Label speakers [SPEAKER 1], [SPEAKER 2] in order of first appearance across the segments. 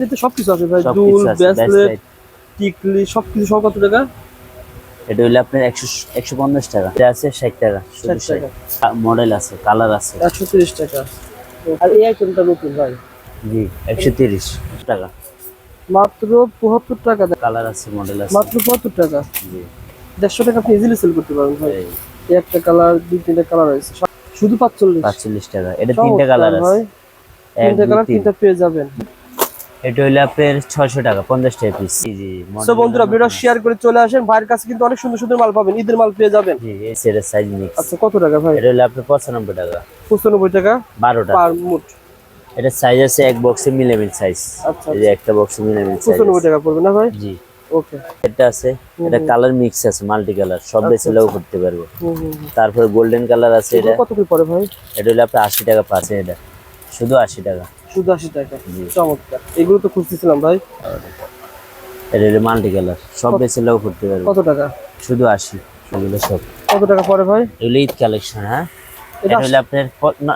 [SPEAKER 1] এতে সবকিছু আছে ভাই দুল ব্রেসলেট টিকলি সবকিছু সব কত টাকা?
[SPEAKER 2] এটা হইলে আপনার একশো একশো পঞ্চাশ টাকা। এটা আছে ষাট টাকা
[SPEAKER 1] 60 টাকা।
[SPEAKER 2] মডেল আছে কালার আছে।
[SPEAKER 1] একশো তিরিশ টাকা। আর এই আইটেমটা নতুন ভাই।
[SPEAKER 2] জি একশো তিরিশ টাকা।
[SPEAKER 1] মাত্র পঁচাত্তর টাকা
[SPEAKER 2] কালার আছে মডেল আছে।
[SPEAKER 1] মাত্র পঁচাত্তর টাকা।
[SPEAKER 2] জি।
[SPEAKER 1] দেড়শো টাকা আপনি ইজিলি সেল করতে পারেন ভাই। একটা কালার দুই তিনটা কালার আছে শুধু পাঁচচল্লিশ।
[SPEAKER 2] পাঁচচল্লিশ টাকা। এটা তিনটা কালার আছে।
[SPEAKER 1] তিনটা কালার
[SPEAKER 2] তিন।
[SPEAKER 1] তিনটা পেয়ে যাবেন।
[SPEAKER 2] এটা হইলে আপনার ছয়শো টাকা পঞ্চাশ টাকা পিস জি
[SPEAKER 1] তো বন্ধুরা ভিডিও শেয়ার করে চলে আসেন। ভাইয়ের কাছে কিন্তু অনেক সুন্দর সুন্দর মাল পাবেন ঈদের মাল পেয়ে যাবেন।
[SPEAKER 2] জি এই সেটের সাইজ মিক্স
[SPEAKER 1] আচ্ছা কত টাকা ভাই?
[SPEAKER 2] এটা হইলে আপনার পঁচানব্বই টাকা।
[SPEAKER 1] পঁচানব্বই টাকা
[SPEAKER 2] বারোটা
[SPEAKER 1] পার মুট
[SPEAKER 2] এটা সাইজ আছে এক বক্সে মিলেমিল সাইজ
[SPEAKER 1] আচ্ছা
[SPEAKER 2] এই যে একটা বক্সে মিলেমিল সাইজ
[SPEAKER 1] পঁচানব্বই টাকা পড়বে না ভাই?
[SPEAKER 2] জি।
[SPEAKER 1] ওকে।
[SPEAKER 2] এটা আছে। এটা কালার মিক্স আছে মাল্টি কালার সব বেছে লোক করতে পারব। তারপরে গোল্ডেন কালার আছে এটা।
[SPEAKER 1] কত করে পড়ে ভাই?
[SPEAKER 2] এটা হলে আপনার আশি টাকা পাচ্ছে এটা। শুধু আশি টাকা।
[SPEAKER 1] শুধু আশি টাকা চমৎকার। এগুলো তো খুঁজতেছিলাম ভাই।
[SPEAKER 2] এটা মাল্টি কালার সব করতে পারব।
[SPEAKER 1] কত টাকা?
[SPEAKER 2] শুধু আশি। এগুলো সব।
[SPEAKER 1] কত টাকা পড়ে ভাই?
[SPEAKER 2] এগুলো ঈদ কালেকশন হ্যাঁ?
[SPEAKER 1] এটা
[SPEAKER 2] এটা আপনার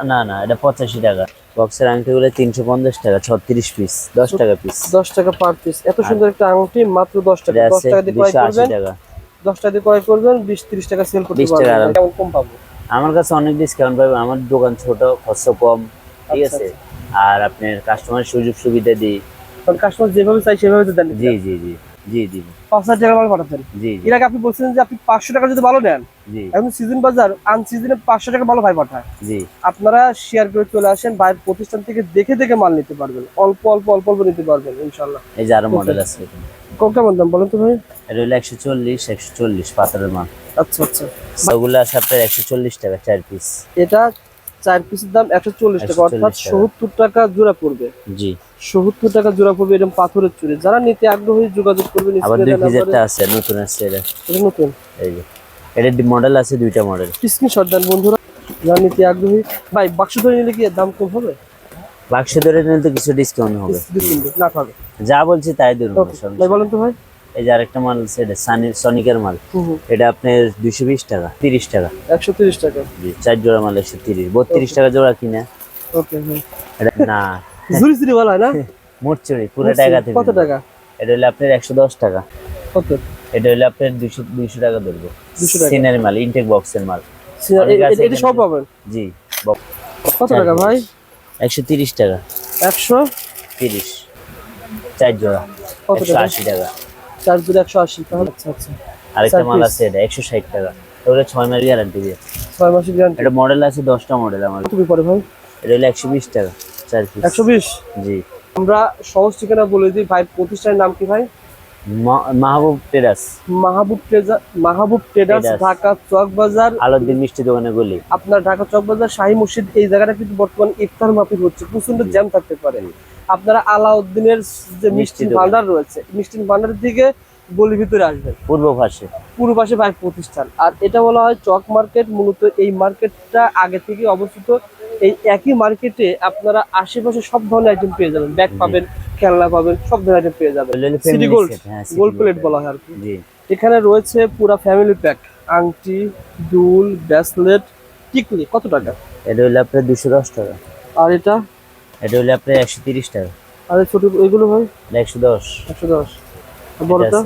[SPEAKER 2] না না এটা পঁচাশি টাকা। বক্সের তিনশো পঞ্চাশ টাকা ছত্রিশ পিস দশ টাকা পিস
[SPEAKER 1] দশ টাকা পার পিস এত সুন্দর একটা আংটি মাত্র দশ টাকা। দশ টাকা দিয়ে ক্রয়
[SPEAKER 2] আশি
[SPEAKER 1] করবেন।
[SPEAKER 2] টাকা।
[SPEAKER 1] দশ টাকা দিয়ে ক্রয় করবেন বিশ তিরিশ টাকা সেল করতে
[SPEAKER 2] 20 টাকা
[SPEAKER 1] পারবেন।
[SPEAKER 2] আরাম।
[SPEAKER 1] কেমন কম পাবো?
[SPEAKER 2] আমার কাছে অনেক ডিসকাউন্ট পাবে আমার দোকান ছোট খরচ কম। ঠিক
[SPEAKER 1] আচ্ছা,
[SPEAKER 2] আছে? আর আপনার কাস্টমার সুযোগ সুবিধা দিই।
[SPEAKER 1] কাস্টমার যেভাবে চাই সেভাবে তো দেন
[SPEAKER 2] জি জি জি জি জি।
[SPEAKER 1] পাঁচ হাজার টাকা মাল পাঠাতেন।
[SPEAKER 2] জি
[SPEAKER 1] এর আগে আপনি বলছিলেন যে আপনি পাঁচশো টাকা যদি ভালো নেন
[SPEAKER 2] জি।
[SPEAKER 1] এখন সিজন বাজার আন সিজনে পাঁচশো টাকা ভালো ভাই পাঠায়।
[SPEAKER 2] জি।
[SPEAKER 1] আপনারা শেয়ার করে চলে আসেন ভাইয়ের প্রতিষ্ঠান থেকে দেখে দেখে মাল নিতে পারবেন। অল্প অল্প অল্প অল্প নিতে পারবেন ইনশাল্লাহ
[SPEAKER 2] এই যে আরও মডেল আছে
[SPEAKER 1] কেমন দাম বলেন তো ভাই?
[SPEAKER 2] এটা হলো একশো চল্লিশ একশো চল্লিশ পাথরের মাল।
[SPEAKER 1] আচ্ছা আচ্ছা।
[SPEAKER 2] ওগুলো আছে আপনার একশো চল্লিশ টাকা চার পিস
[SPEAKER 1] এটা চার পিসের দাম একশো চল্লিশ টাকা অর্থাৎ। সত্তর টাকা জোড়া পড়বে।
[SPEAKER 2] জি।
[SPEAKER 1] সত্তর টাকা জোড়া পড়বে এরকম পাথরের চুড়ি। যারা নিতে আগ্রহী যোগাযোগ করবেন
[SPEAKER 2] আছে নতুন আছে এটা।
[SPEAKER 1] নতুন।
[SPEAKER 2] এই যে এটা মডেল আছে দুইটা মডেল
[SPEAKER 1] স্ক্রিনশট দেন বন্ধুরা যারা নিতে আগ্রহী। ভাই বাক্স ধরে নিলে কি দাম কম হবে?
[SPEAKER 2] বাক্স ধরে নিলে তো কিছু ডিসকাউন্ট হবে।
[SPEAKER 1] না হবে
[SPEAKER 2] যা বলছি তাই ধরুন
[SPEAKER 1] ভাই বলেন তো ভাই।
[SPEAKER 2] এই যে আরেকটা মাল এটা সানি সনিকের মাল। এটা আপনার দুইশো বিশ টাকা তিরিশ টাকা।
[SPEAKER 1] একশো তিরিশ টাকা।
[SPEAKER 2] জি চার জোড়া মাল একশো তিরিশ। বত্রিশ টাকা জোড়া কিনা।
[SPEAKER 1] ওকে
[SPEAKER 2] এটা না।
[SPEAKER 1] ঝুরি ঝুরি বলা হয় না?
[SPEAKER 2] মোট চুরি পুরো টাকা থেকে।
[SPEAKER 1] কত টাকা?
[SPEAKER 2] এটা হলো আপনার একশো দশ টাকা।
[SPEAKER 1] কত?
[SPEAKER 2] এটা হলো আপনার দুইশো দুইশো টাকা ধরবো।
[SPEAKER 1] 200
[SPEAKER 2] সিনারি মাল ইনটেক বক্সের মাল।
[SPEAKER 1] এটা সব পাবেন?
[SPEAKER 2] জি
[SPEAKER 1] কত টাকা ভাই?
[SPEAKER 2] একশো তিরিশ টাকা।
[SPEAKER 1] একশো?
[SPEAKER 2] তিরিশ। চার জোড়া। একশো আশি টাকা।
[SPEAKER 1] চার জোড়া একশো আশি তাহলে আচ্ছা আচ্ছা।
[SPEAKER 2] আরেকটা মাল আছে এটা একশো ষাট টাকা। ওটা ছয় মাস গ্যারান্টি দিয়ে।
[SPEAKER 1] ছয় মাসের গ্যারান্টি
[SPEAKER 2] এটা মডেল আছে দশটা মডেল আমার।
[SPEAKER 1] তুমি পরে ভাই?
[SPEAKER 2] এটা হলো একশো বিশ টাকা চার পিস
[SPEAKER 1] একশো বিশ?
[SPEAKER 2] জি।
[SPEAKER 1] আমরা সহজ ঠিকানা বলে দিই ভাই প্রতিষ্ঠানের নাম কি ভাই?
[SPEAKER 2] মাহবুব টেরাস
[SPEAKER 1] মাহবুব ট্রেজার মাহবুব
[SPEAKER 2] Traders।
[SPEAKER 1] ঢাকা চক বাজার।
[SPEAKER 2] আলাউদ্দিন মিষ্টি দোকানে গলি।
[SPEAKER 1] আপনার ঢাকা চক বাজার শাহী মসজিদ এই জায়গাটা কিন্তু বর্তমান ইফতার মাফিক হচ্ছে। প্রচণ্ড জ্যাম থাকতে পারে। আপনারা আলাউদ্দিনের যে মিষ্টি
[SPEAKER 2] মিষ্টি
[SPEAKER 1] ভান্ডার রয়েছে মিষ্টি ভান্ডারের দিকে গলির ভিতরে আসবেন
[SPEAKER 2] পূর্ব পাশে।
[SPEAKER 1] পূর্ব পাশে ভাই প্রতিষ্ঠান। আর এটা বলা হয় চক মার্কেট মূলত এই মার্কেটটা আগে থেকে অবস্থিত। এই একই মার্কেটে আপনারা আশেপাশে সব ধরনের আইটেম পেয়ে যাবেন। ব্যাগ পাবেন খেলনা পাবেন সব ধরনের আইটেম পেয়ে যাবেন। সিটি গোল্ড গোল্ড প্লেট বলা হয় আর কি। এখানে রয়েছে পুরা ফ্যামিলি প্যাক আংটি দুল ব্রেসলেট টিকলি কত টাকা?
[SPEAKER 2] এটা হলো আপনার দুশো দশ টাকা।
[SPEAKER 1] আর এটা?
[SPEAKER 2] এটা হলো আপনার একশো তিরিশ টাকা।
[SPEAKER 1] আর ছোট এগুলো ভাই?
[SPEAKER 2] একশো দশ।
[SPEAKER 1] একশো দশ। বড়টা?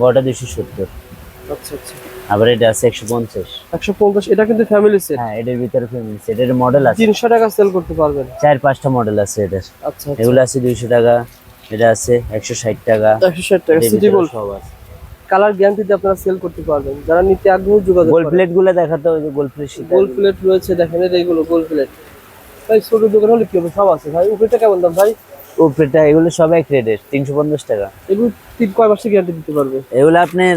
[SPEAKER 2] বড়টা দুশো সত্তর।
[SPEAKER 1] আচ্ছা আচ্ছা।
[SPEAKER 2] আবার এটা আছে একশো পঞ্চাশ।
[SPEAKER 1] একশো পঞ্চাশ এটা কিন্তু ফ্যামিলি সেট
[SPEAKER 2] হ্যাঁ এটার ভিতরে ফ্যামিলি সেট এটার মডেল আছে।
[SPEAKER 1] তিনশো টাকা সেল করতে পারবেন।
[SPEAKER 2] চার পাঁচটা মডেল আছে এটার।
[SPEAKER 1] আচ্ছা আচ্ছা।
[SPEAKER 2] এগুলো আছে দুইশো টাকা। এটা আছে একশো ষাট টাকা।
[SPEAKER 1] একশো ষাট টাকা সিটি গোল্ড
[SPEAKER 2] সব আছে।
[SPEAKER 1] কালার গ্যারান্টিতে আপনারা সেল করতে পারবেন। যারা নিতে আগ্রহী যোগাযোগ করেন
[SPEAKER 2] প্লেটগুলো দেখাতে ওই যে গোল্ড প্লেট
[SPEAKER 1] গোল্ড প্লেট রয়েছে দেখেন এই এইগুলো গোল্ড প্লেট ভাই ছোট দোকান হলে কি হবে? সব আছে ভাই। উপরেটা কেমন দাম ভাই?
[SPEAKER 2] উপরেটা এগুলো সব এক রেটের তিনশো পঞ্চাশ টাকা।
[SPEAKER 1] এগুলো তিন কয় মাসে গ্যারান্টি দিতে পারবে?
[SPEAKER 2] এগুলো আপনার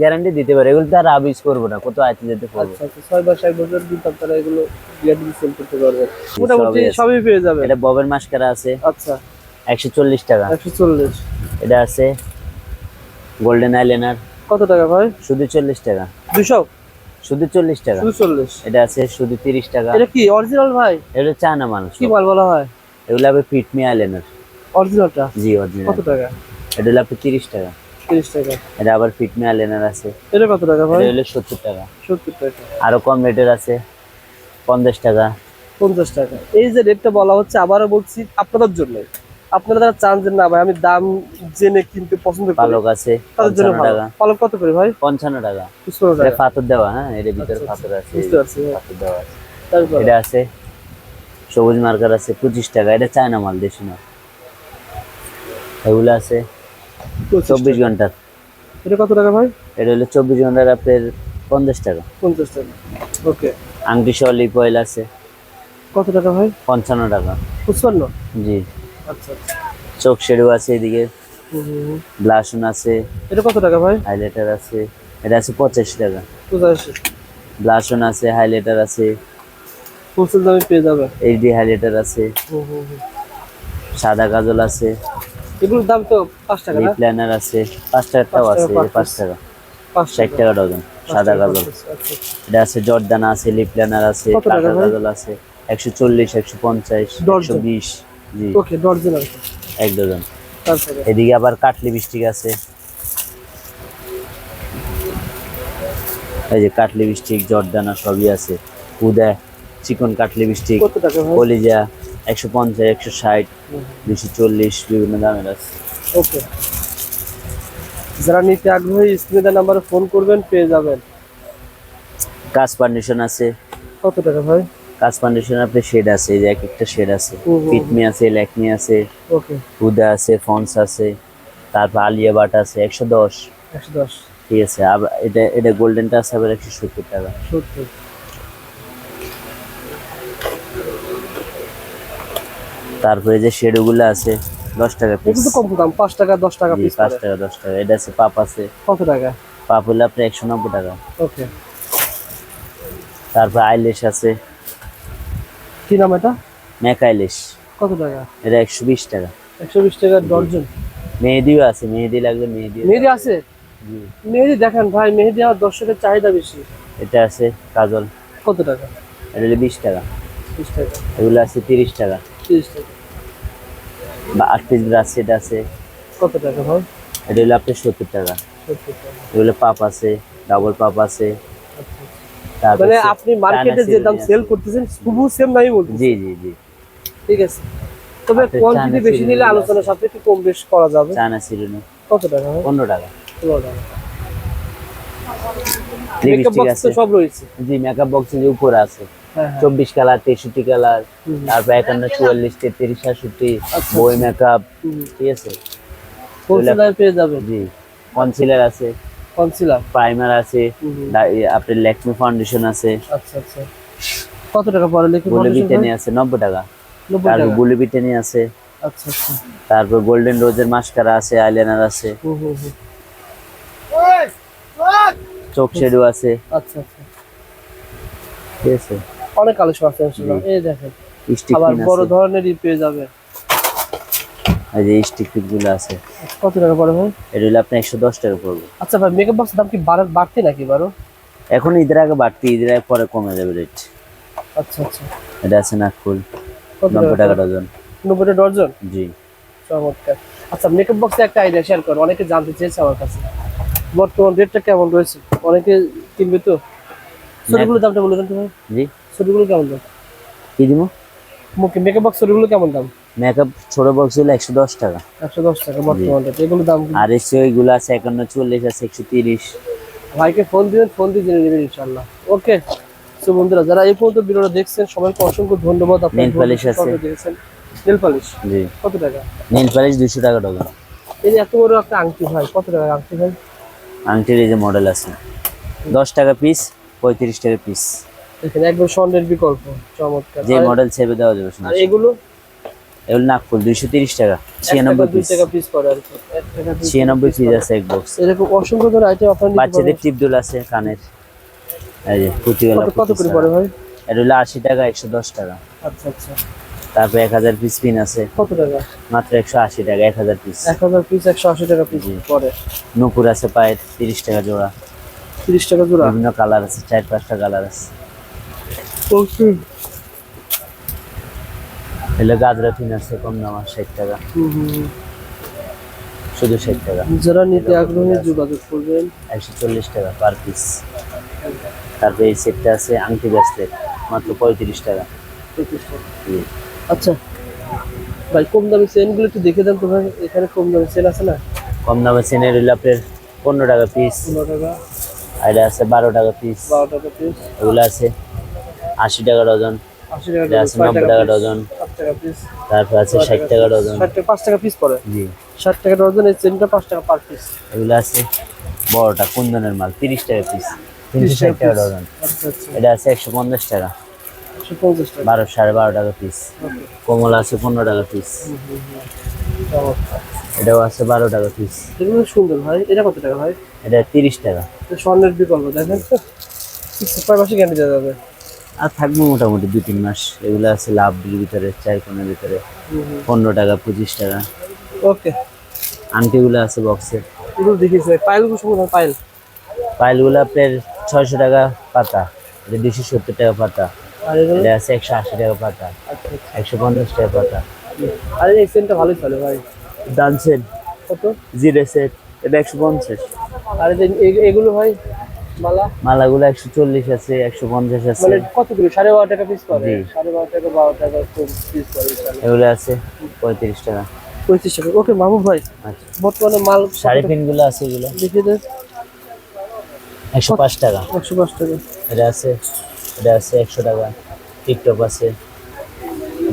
[SPEAKER 2] গ্যারান্টি দিতে পারে। এগুলো তো আর আবিজ করব না কত আয়তে যেতে পারব
[SPEAKER 1] আচ্ছা আচ্ছা ছয় মাস এক বছর কিন্তু আপনারা এগুলো গ্যারান্টি সেল করতে পারবেন। মোটামুটি
[SPEAKER 2] সবই
[SPEAKER 1] পেয়ে যাবেন।
[SPEAKER 2] এটা ববের মাস্কারা আছে।
[SPEAKER 1] আচ্ছা।
[SPEAKER 2] একশো চল্লিশ টাকা।
[SPEAKER 1] একশো চল্লিশ।
[SPEAKER 2] এটা আছে। গোল্ডেন আইলাইনার
[SPEAKER 1] কত টাকা ভাই?
[SPEAKER 2] শুধু চল্লিশ টাকা।
[SPEAKER 1] দুশো?
[SPEAKER 2] শুধু চল্লিশ টাকা।
[SPEAKER 1] দুশো চল্লিশ।
[SPEAKER 2] এটা আছে শুধু তিরিশ টাকা।
[SPEAKER 1] এটা কি অরিজিনাল ভাই?
[SPEAKER 2] এটা চায়না মানুষ
[SPEAKER 1] কি মাল বলা হয়?
[SPEAKER 2] এগুলো হবে পিটমি আইলাইনার
[SPEAKER 1] অরিজিনালটা
[SPEAKER 2] জি অরিজিনাল
[SPEAKER 1] কত টাকা?
[SPEAKER 2] এটা হলো আপনার তিরিশ টাকা।
[SPEAKER 1] তিরিশ টাকা।
[SPEAKER 2] এটা আবার আছে।
[SPEAKER 1] এটা কত টাকা ভাই?
[SPEAKER 2] এটা হলো সত্তর টাকা।
[SPEAKER 1] সত্তর টাকা।
[SPEAKER 2] আরও কম রেটের আছে। পঞ্চাশ টাকা।
[SPEAKER 1] পঞ্চাশ টাকা। এই যে রেটটা বলা হচ্ছে আবারও বলছি আপনাদের জন্য আপনারা যারা চান যে না ভাই আমি দাম জেনে কিনতে পছন্দ করি
[SPEAKER 2] পালক আছে
[SPEAKER 1] তাদের জন্য
[SPEAKER 2] পঞ্চান্ন
[SPEAKER 1] ভালো।
[SPEAKER 2] টাকা।
[SPEAKER 1] পালক কত করে ভাই?
[SPEAKER 2] পঞ্চান্ন টাকা। পাথর দেওয়া হ্যাঁ? এর ভিতরে
[SPEAKER 1] আচ্ছা,
[SPEAKER 2] পাথর আছে।
[SPEAKER 1] বুঝতে পারছি।
[SPEAKER 2] পাথর দেওয়া আছে।
[SPEAKER 1] তারপর?
[SPEAKER 2] এটা আছে সবুজ মার্কার আছে পঁচিশ টাকা। এটা চায়না মাল দেশি না এগুলো আছে চব্বিশ ঘণ্টার।
[SPEAKER 1] এটা কত টাকা ভাই?
[SPEAKER 2] এটা হলো চব্বিশ ঘণ্টার আপনার পঞ্চাশ টাকা।
[SPEAKER 1] পঞ্চাশ টাকা। ওকে।
[SPEAKER 2] আংটি সহ লিপ অয়েল আছে।
[SPEAKER 1] কত টাকা ভাই?
[SPEAKER 2] পঞ্চান্ন টাকা।
[SPEAKER 1] পঁচপান্ন?
[SPEAKER 2] জি।
[SPEAKER 1] আচ্ছা আচ্ছা
[SPEAKER 2] চোখ শেডও আছে এদিকে। ব্লাশন আছে।
[SPEAKER 1] এটা কত টাকা ভাই?
[SPEAKER 2] হাইলাইটার আছে। এটা আছে পঁচাশি টাকা।
[SPEAKER 1] পঁচাশি।
[SPEAKER 2] ব্লাশন আছে হাইলাইটার আছে।
[SPEAKER 1] হোলসেল দামে পেয়ে যাবে।
[SPEAKER 2] এইচডি হাইলাইটার আছে। সাদা কাজল আছে।
[SPEAKER 1] এগুলোর দাম তো পাঁচ টাকা
[SPEAKER 2] লিপ লাইনার আছে। পাঁচ টাকাটাও আছে পাঁচ টাকা। ষাট টাকা। ডজন সাদা কাজল।
[SPEAKER 1] আচ্ছা, আচ্ছা।
[SPEAKER 2] এটা আছে জর্দানা আছে লিপ লাইনার আছে
[SPEAKER 1] কত টাকা
[SPEAKER 2] কাজল আছে। একশো চল্লিশ একশো পঞ্চাশ? একশো বিশ।
[SPEAKER 1] ওকে কি
[SPEAKER 2] এক ডজন।
[SPEAKER 1] তারপরে?
[SPEAKER 2] এদিকে আবার কাটলি লিপস্টিক আছে। এই যে লিপস্টিক জর্দানা সবই আছে। উদয় চিকন লিপস্টিক কলিজা একশো পঞ্চাশ একশো ষাট দুশো চল্লিশ বিভিন্ন দামের আছে।
[SPEAKER 1] ওকে যারা নিতে আগ্রহী স্ক্রিনে নাম্বারে ফোন করবেন পেয়ে যাবেন।
[SPEAKER 2] কাজ পান্ডিশন আছে।
[SPEAKER 1] কত টাকা ভাই?
[SPEAKER 2] কাজ পান্ডিশন আপনার শেড আছে এই যে এক একটা শেড আছে। ফিটমি আছে ল্যাকমি আছে
[SPEAKER 1] ওকে
[SPEAKER 2] হুদা আছে ফন্স আছে তারপর আলিয়া বাট আছে একশো দশ।
[SPEAKER 1] একশো দশ।
[SPEAKER 2] ঠিক আছে আবার এটা এটা গোল্ডেনটা আছে আবার একশো সত্তর টাকা।
[SPEAKER 1] সত্তর।
[SPEAKER 2] তারপরে যে শেডগুলো আছে দশ টাকা পিস
[SPEAKER 1] কম দাম পাঁচ টাকা দশ টাকা পিস
[SPEAKER 2] পাঁচ টাকা দশ টাকা। এটা আছে পাপ আছে।
[SPEAKER 1] কত টাকা?
[SPEAKER 2] পাপ হলে আপনার একশো নব্বই টাকা।
[SPEAKER 1] ওকে
[SPEAKER 2] তারপর আইলেশ আছে।
[SPEAKER 1] কি নাম এটা?
[SPEAKER 2] Mac eyelash.
[SPEAKER 1] কত টাকা?
[SPEAKER 2] এটা একশো বিশ টাকা।
[SPEAKER 1] একশো বিশ টাকা ডর্জন।
[SPEAKER 2] মেহেদিও আছে মেহেদি লাগলে মেহেদি
[SPEAKER 1] মেহেদি আছে? মেহেদি দেখেন ভাই মেহেদি আমার দর্শকের চাহিদা বেশি।
[SPEAKER 2] এটা আছে কাজল।
[SPEAKER 1] কত টাকা?
[SPEAKER 2] এটা হলো বিশ টাকা।
[SPEAKER 1] বিশ টাকা।
[SPEAKER 2] এগুলো আছে তিরিশ টাকা।
[SPEAKER 1] তিরিশ টাকা।
[SPEAKER 2] বা আট পিস ব্রাশ সেট আছে।
[SPEAKER 1] কত টাকা ভাই?
[SPEAKER 2] এটা হলো আপনার সত্তর টাকা।
[SPEAKER 1] সত্তর টাকা।
[SPEAKER 2] এগুলো পাপ আছে ডাবল পাপ আছে।
[SPEAKER 1] মানে আপনি মার্কেটে যে দাম সেল করতেছেন শুধু সেম দামই বলতেছেন।
[SPEAKER 2] জি জি জি।
[SPEAKER 1] ঠিক আছে। তবে কোয়ান্টিটি বেশি নিলে। আলোচনা সাপেক্ষে কম বেশ করা যাবে।
[SPEAKER 2] চায়না
[SPEAKER 1] কত টাকা? ভাই
[SPEAKER 2] পনেরো টাকা।
[SPEAKER 1] পনেরো টাকা। মেকআপ বক্স তো সব রয়েছে।
[SPEAKER 2] জি মেকআপ বক্সের যে উপরে আছে।
[SPEAKER 1] হ্যাঁ হ্যাঁ।
[SPEAKER 2] চব্বিশ কালার তেষট্টি কালার। তারপর একান্ন চুয়াল্লিশ তেত্রিশ সাতষট্টি
[SPEAKER 1] আচ্ছা,
[SPEAKER 2] বই মেকআপ ঠিক আছে?
[SPEAKER 1] পেয়ে যাবেন।
[SPEAKER 2] জি কনসিলার আছে।
[SPEAKER 1] কনসিলার
[SPEAKER 2] প্রাইমার আছে আপনার ল্যাকমি ফাউন্ডেশন আছে।
[SPEAKER 1] আচ্ছা আচ্ছা। কত টাকা পড়ে লিখে
[SPEAKER 2] আছে নব্বই টাকা। তারপর
[SPEAKER 1] টাকা।
[SPEAKER 2] গুলি বিটেনি আছে।
[SPEAKER 1] আচ্ছা আচ্ছা।
[SPEAKER 2] তারপর গোল্ডেন রোজের মাস্কারা আছে আইলাইনার আছে। চোখ শেডও আছে।
[SPEAKER 1] আচ্ছা আচ্ছা।
[SPEAKER 2] ঠিক আছে।
[SPEAKER 1] অনেক কালেকশন আছে এই দেখেন। আবার বড় ধরনেরই পেয়ে যাবে
[SPEAKER 2] এই যে স্টিক আছে।
[SPEAKER 1] কত টাকা ভাই?
[SPEAKER 2] এটা হলো একশো দশ টাকা পড়বে।
[SPEAKER 1] আচ্ছা ভাই মেকআপ বক্সের দাম কি বাড়তি নাকি বারো?
[SPEAKER 2] এখন ঈদের আগে বাড়তি ঈদের আগে পরে কমে যাবে রেট
[SPEAKER 1] আচ্ছা আচ্ছা।
[SPEAKER 2] এটা আছে নাকফুল
[SPEAKER 1] কত
[SPEAKER 2] নব্বই
[SPEAKER 1] টাকা
[SPEAKER 2] ডজন।
[SPEAKER 1] নব্বই টাকা ডর্জন
[SPEAKER 2] জি।
[SPEAKER 1] চমৎকার। আচ্ছা মেকআপ বক্সে একটা আইডিয়া শেয়ার করো অনেকে জানতে চেয়েছে আমার কাছে। বর্তমান রেটটা কেমন রয়েছে? অনেকে কিনবে তো? ছবিগুলোর দামটা বলে দেন তো
[SPEAKER 2] জি।
[SPEAKER 1] কেমন দাম?
[SPEAKER 2] কি দিব?
[SPEAKER 1] মুখে মেকআপ বক্স কেমন দাম?
[SPEAKER 2] মেকআপ ছোট বক্স হলো একশো দশ টাকা।
[SPEAKER 1] একশো দশ টাকা বর্তমান। এগুলো দাম?
[SPEAKER 2] আর এসে ওইগুলো আছে একান্ন চল্লিশ আছে একশো তিরিশ।
[SPEAKER 1] ভাইকে ফোন দিবেন ফোন দিয়ে জেনে নেবেন ইনশাল্লাহ ওকে সো বন্ধুরা যারা এই পর্যন্ত ভিডিওটা দেখছেন সবাইকে অসংখ্য ধন্যবাদ। আপনার
[SPEAKER 2] Nail polish আছে।
[SPEAKER 1] নেল পালিশ
[SPEAKER 2] জি।
[SPEAKER 1] কত টাকা?
[SPEAKER 2] নেল পালিশ দুশো টাকা ডজন
[SPEAKER 1] এই যে এত বড় একটা আংটি ভাই কত টাকা আংটি ভাই?
[SPEAKER 2] আংটির এই যে মডেল আছে। দশ টাকা পিস পঁয়ত্রিশ টাকা পিস
[SPEAKER 1] দেখেন একদম স্বর্ণের বিকল্প। চমৎকার।
[SPEAKER 2] যে মডেল ছেপে দেওয়া যাবে
[SPEAKER 1] আর এগুলো?
[SPEAKER 2] এগুলো নাকফুল দুইশো তিরিশ টাকা ছিয়ানব্বই পিস ছিয়ানব্বই পিস আছে এক বক্স
[SPEAKER 1] এরকম অসংখ্য ধরে আইটেম আপনার
[SPEAKER 2] বাচ্চাদের
[SPEAKER 1] পারবেন।
[SPEAKER 2] টিপদুল আছে কানের। এই যে পুঁতিওয়ালা
[SPEAKER 1] কত করে পড়ে ভাই?
[SPEAKER 2] এটা হলো আশি টাকা একশো দশ টাকা।
[SPEAKER 1] আচ্ছা আচ্ছা।
[SPEAKER 2] তারপর এক হাজার পিস পিন আছে।
[SPEAKER 1] কত টাকা?
[SPEAKER 2] মাত্র একশো আশি টাকা এক হাজার পিস
[SPEAKER 1] এক হাজার পিস একশো আশি টাকা পিস। পড়ে।
[SPEAKER 2] নুপুর আছে পায়ের তিরিশ টাকা জোড়া।
[SPEAKER 1] তিরিশ টাকা জোড়া।
[SPEAKER 2] বিভিন্ন কালার আছে চার পাঁচটা কালার আছে।
[SPEAKER 1] ওকে
[SPEAKER 2] এগুলো গাজরা পিন আছে কম দাম ষাট টাকা। শুধু ষাট টাকা।
[SPEAKER 1] যারা নিতে আগ্রহী যোগাযোগ করবেন।
[SPEAKER 2] একশো চল্লিশ টাকা পার পিস তারপরে এই সেটটা আছে আংটি ব্রেসলেট মাত্র পঁয়ত্রিশ টাকা।
[SPEAKER 1] আচ্ছা ভাই কম দামি চেনগুলো একটু দেখে দেন তো ভাই এখানে কম দামি চেন আছে না?
[SPEAKER 2] কম দামে চেনের হইলে আপনার পনেরো টাকা পিস
[SPEAKER 1] পনেরো টাকা।
[SPEAKER 2] আর এটা আছে বারো টাকা পিস
[SPEAKER 1] বারো টাকা পিস
[SPEAKER 2] এগুলো আছে আশি টাকা ডজন আছে নব্বই টাকা ডজন
[SPEAKER 1] সাত টাকা পিস
[SPEAKER 2] তারপর আছে ষাট টাকা ডজন
[SPEAKER 1] পাঁচ টাকা পিস পড়ে।
[SPEAKER 2] জি।
[SPEAKER 1] ষাট টাকা ডজন এই চেনটা পাঁচ টাকা পার পিস
[SPEAKER 2] এগুলো আছে বড়টা কুন্দনের মাল? তিরিশ টাকা পিস তিনশো ষাট টাকা ডজন
[SPEAKER 1] আচ্ছা আচ্ছা।
[SPEAKER 2] এটা আছে একশো পঞ্চাশ টাকা। বারো সাড়ে বারো টাকা পিস কমলা আছে পনেরো টাকা পিস এটাও আছে বারো টাকা পিস
[SPEAKER 1] এগুলো সুন্দর ভাই। এটা কত টাকা ভাই?
[SPEAKER 2] এটা তিরিশ টাকা।
[SPEAKER 1] স্বর্ণের বিকল্প দেখেন। মাসে গ্যারান্টি দেওয়া যাবে?
[SPEAKER 2] আর থাকবে মোটামুটি দু তিন মাস। এগুলো আছে লাভ বির ভিতরে চার কোণের ভিতরে। পনেরো টাকা পঁচিশ টাকা।
[SPEAKER 1] ওকে।
[SPEAKER 2] আংটিগুলো আছে বক্সের
[SPEAKER 1] এগুলো দেখিয়েছি। ভাই পায়েলগুলো পায়েল?
[SPEAKER 2] পাইলগুলো আপনার ছয়শো টাকা পাতা। এটা দুশো সত্তর টাকা পাতা।
[SPEAKER 1] আর এগুলো?
[SPEAKER 2] এটা আছে একশো আশি টাকা পাতা।
[SPEAKER 1] আচ্ছা আচ্ছা।
[SPEAKER 2] একশো পঞ্চাশ টাকা পাতা।
[SPEAKER 1] আর এই সেন্টটা ভালোই চলে ভাই।
[SPEAKER 2] ডান সেট।
[SPEAKER 1] কত?
[SPEAKER 2] জিরে সেট। এটা একশো পঞ্চাশ।
[SPEAKER 1] আর এগুলো ভাই মালা?
[SPEAKER 2] মালাগুলো একশো চল্লিশ আছে একশো পঞ্চাশ আছে।
[SPEAKER 1] মানে কত করে সাড়ে বারো টাকা পিস করে? সাড়ে বারো টাকা বারো টাকা পিস করে
[SPEAKER 2] এগুলো আছে পঁয়ত্রিশ টাকা।
[SPEAKER 1] পঁয়ত্রিশ টাকা। ওকে মামু ভাই
[SPEAKER 2] আচ্ছা।
[SPEAKER 1] বর্তমানে মাল
[SPEAKER 2] শাড়ি পিনগুলো আছে এগুলো।
[SPEAKER 1] দেখিয়ে দেন।
[SPEAKER 2] একশো পাঁচ টাকা।
[SPEAKER 1] একশো পাঁচ টাকা।
[SPEAKER 2] এটা আছে এটা আছে একশো টাকা। টিকটক আছে।